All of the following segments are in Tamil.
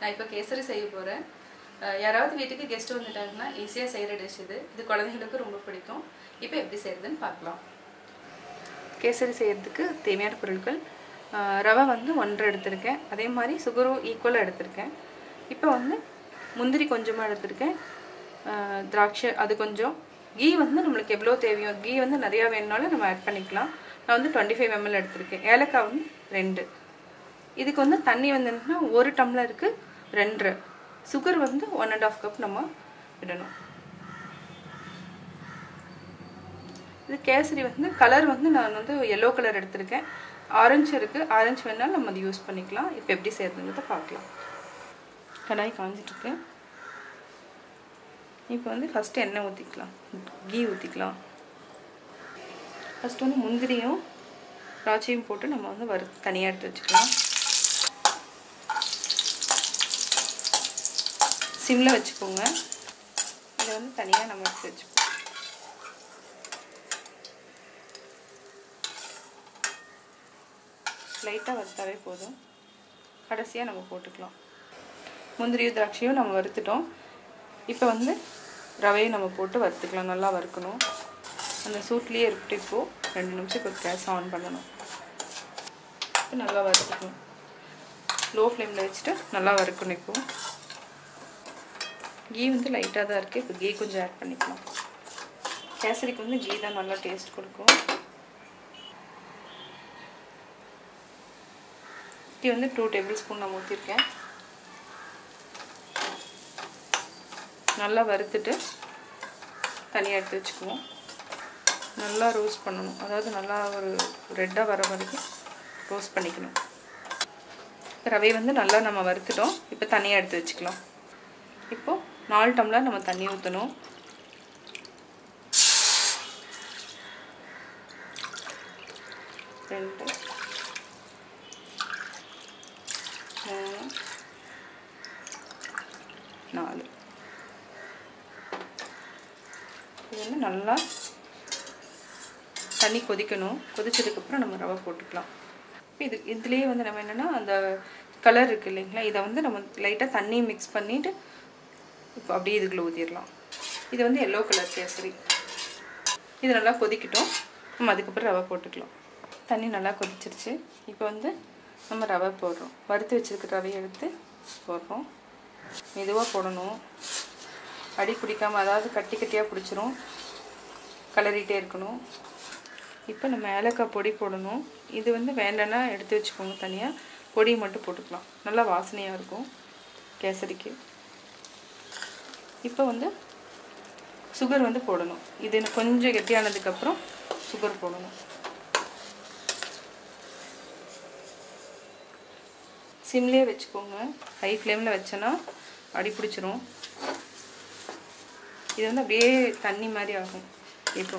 நான் இப்போ கேசரி செய்ய போகிறேன் யாராவது வீட்டுக்கு கெஸ்ட் வந்துட்டாங்கன்னா ஈஸியாக செய்கிற டிஷ் இது. இது குழந்தைங்களுக்கு ரொம்ப பிடிக்கும். இப்போ எப்படி செய்கிறதுன்னு பார்க்கலாம். கேசரி செய்கிறதுக்கு தேவையான பொருட்கள் ரவை வந்து ஒன்றரை எடுத்திருக்கேன். அதே மாதிரி சுகரும் ஈக்குவலாக எடுத்திருக்கேன். இப்போ வந்து முந்திரி கொஞ்சமாக எடுத்திருக்கேன். திராட்சை அது கொஞ்சம். கீ வந்து நம்மளுக்கு எவ்வளோ தேவையோ கீ வந்து நிறையா வேணுனாலும் நம்ம ஆட் பண்ணிக்கலாம். நான் வந்து டுவெண்ட்டி ஃபைவ் எம்எல் எடுத்திருக்கேன். ஏலக்காய் வந்து ரெண்டு. இதுக்கு வந்து தண்ணி வந்துன்னா ஒரு டம்ளருக்கு ரெண்டரை சுகர் வந்து ஒன் அண்ட் ஆஃப் கப் நம்ம விடணும். இது கேசரி வந்து கலர் வந்து நான் வந்து எல்லோ கலர் எடுத்திருக்கேன். ஆரஞ்சு இருக்குது ஆரஞ்சு வேணாலும் நம்ம அதை யூஸ் பண்ணிக்கலாம். இப்போ எப்படி செய்யறதுங்கிறத பார்க்கலாம். கடாய் காஞ்சிட்ருக்கு. இப்போ வந்து ஃபஸ்ட்டு எண்ணெய் ஊற்றிக்கலாம் கீ ஊற்றிக்கலாம் ஃபஸ்ட்டு வந்து முந்திரியும் திராட்சையும் போட்டு நம்ம வந்து வறு தனியாக எடுத்து வச்சுக்கலாம். சிம்மில் வச்சுக்கோங்க. இதை வந்து தனியாக நம்ம எடுத்து வச்சுக்கோங்க லைட்டாக வறுத்தாவே போதும். கடைசியாக நம்ம போட்டுக்கலாம். முந்திரியும் திராட்சையும் நம்ம வறுத்துட்டோம். இப்போ வந்து ரவையும் நம்ம போட்டு வறுத்துக்கலாம். நல்லா வறுக்கணும். அந்த சூட்லேயே இருக்கட்டும் இப்போது ரெண்டு நிமிஷம் இப்போ கேஸ் ஆன் பண்ணணும். இப்போ நல்லா வறுத்துக்கணும். லோ ஃப்ளேமில் வச்சுட்டு நல்லா வறுக்கணும் இப்போது கீ வந்து லைட்டாக தான் இருக்குது இப்போ கீ கொஞ்சம் ஆட் பண்ணிக்கலாம். கேசரிக்கு வந்து கீ தான் நல்லா டேஸ்ட் கொடுக்கும். கீ வந்து டூ டேபிள் ஸ்பூன் நான் ஊற்றிருக்கேன் நல்லா வறுத்துட்டு தனியாக எடுத்து வச்சுக்குவோம். நல்லா ரோஸ்ட் பண்ணணும். அதாவது நல்லா ஒரு ரெட்டாக வர வரைக்கும் ரோஸ்ட் பண்ணிக்கணும். ரவை வந்து நல்லா நம்ம வறுத்துட்டோம். இப்போ தனியாக எடுத்து வச்சுக்கலாம். இப்போது நாலு டம்ளர் நம்ம தண்ணி ஊற்றணும் ரெண்டு. மூணு. நாலு. இது வந்து நல்லா தண்ணி கொதிக்கணும். கொதிச்சதுக்கப்புறம் நம்ம ரவை போட்டுக்கலாம். இது இதுலேயே வந்து நம்ம என்னென்னா அந்த கலர் இருக்குது இல்லைங்களா இதை வந்து நம்ம லைட்டாக தண்ணி மிக்ஸ் பண்ணிவிட்டு இப்போ அப்படியே இதுக்குள்ளே ஊற்றிடலாம் இது வந்து எல்லோ கலர் கேசரி இது நல்லா கொதிக்கட்டும். நம்ம அதுக்கப்புறம் ரவை போட்டுக்கலாம். தண்ணி நல்லா கொதிச்சிருச்சு. இப்போ வந்து நம்ம ரவை போடுறோம். வறுத்து வச்சுருக்க ரவையை எடுத்து போடுறோம். மெதுவாக போடணும். அடி பிடிக்காமல் அதாவது கட்டி கட்டியாக பிடிச்சிரும். கலரிகிட்டே இருக்கணும். இப்போ நம்ம ஏலக்காய் பொடி போடணும். இது வந்து வேண்டான்னா எடுத்து வச்சுக்கோங்க தனியாக பொடி மட்டும் போட்டுக்கலாம். நல்லா வாசனையாக இருக்கும். கேசரிக்கு. இப்போ வந்து சுகர் வந்து போடணும். இது கொஞ்சம் கெட்டியானதுக்கப்புறம் சுகர் போடணும். சிம்லேயே வச்சுக்கோங்க. ஹை ஃப்ளேமில் வச்சோன்னா அடி பிடிச்சிரும். இது வந்து அப்படியே தண்ணி மாதிரி ஆகும். இப்போ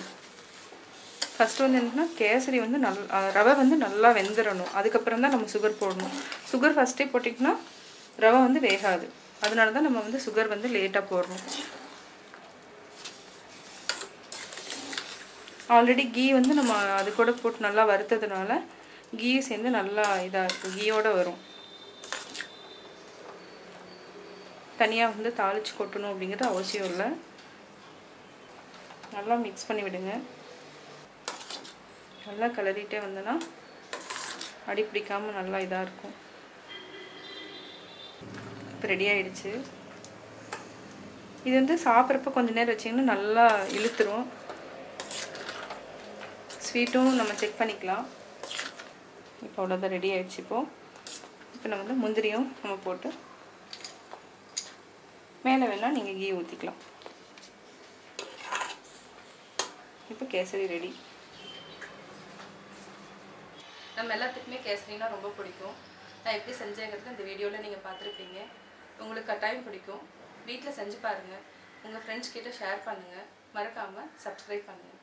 ஃபஸ்ட்டு வந்து என்னன்னா கேசரி வந்து நல் ரவை வந்து நல்லா வெந்துடணும் அதுக்கப்புறம் தான் நம்ம சுகர் போடணும். சுகர் ஃபஸ்ட்டே போட்டிங்கன்னா ரவை வந்து வேகாது. அதனால தான் நம்ம வந்து சுகர் வந்து லேட்டாக போடுறோம். ஆல்ரெடி கீ வந்து நம்ம அது கூட போட்டு நல்லா வறுத்ததுனால கீ சேர்ந்து நல்லா இதாக இருக்கும் கீயோடு வரும். தனியாக வந்து தாளித்து கொட்டணும் அப்படிங்கிறது அவசியம் இல்லை. நல்லா மிக்ஸ் பண்ணி விடுங்க. நல்லா கிளறிட்டே வந்தோன்னா அடி பிடிக்காமல் நல்லா இதாக இருக்கும். இப்போ ரெடி ஆயிடுச்சு. இது வந்து சாப்பிட்றப்ப கொஞ்சம் நேரம் வச்சிங்கன்னா நல்லா இழுத்துரும். ஸ்வீட்டும் நம்ம செக் பண்ணிக்கலாம். இப்போ அவ்வளோதான் ரெடி ஆயிடுச்சு இப்போது இப்போ நம்ம வந்து முந்திரியும் நம்ம போட்டு மேலே வேணால் நீங்கள் கீ ஊற்றிக்கலாம் இப்போ கேசரி ரெடி நம்ம எல்லாத்துக்குமே கேசரினா ரொம்ப பிடிக்கும். நான் எப்படி செஞ்சேங்கிறது இந்த வீடியோவில் நீங்கள் பார்த்துருப்பீங்க. உங்களுக்கு கட்டாயம் பிடிக்கும். வீட்டில் செஞ்சு பாருங்கள் உங்கள் ஃப்ரெண்ட்ஸ் கிட்டே ஷேர் பண்ணுங்கள் மறக்காமல் சப்ஸ்கிரைப் பண்ணுங்கள்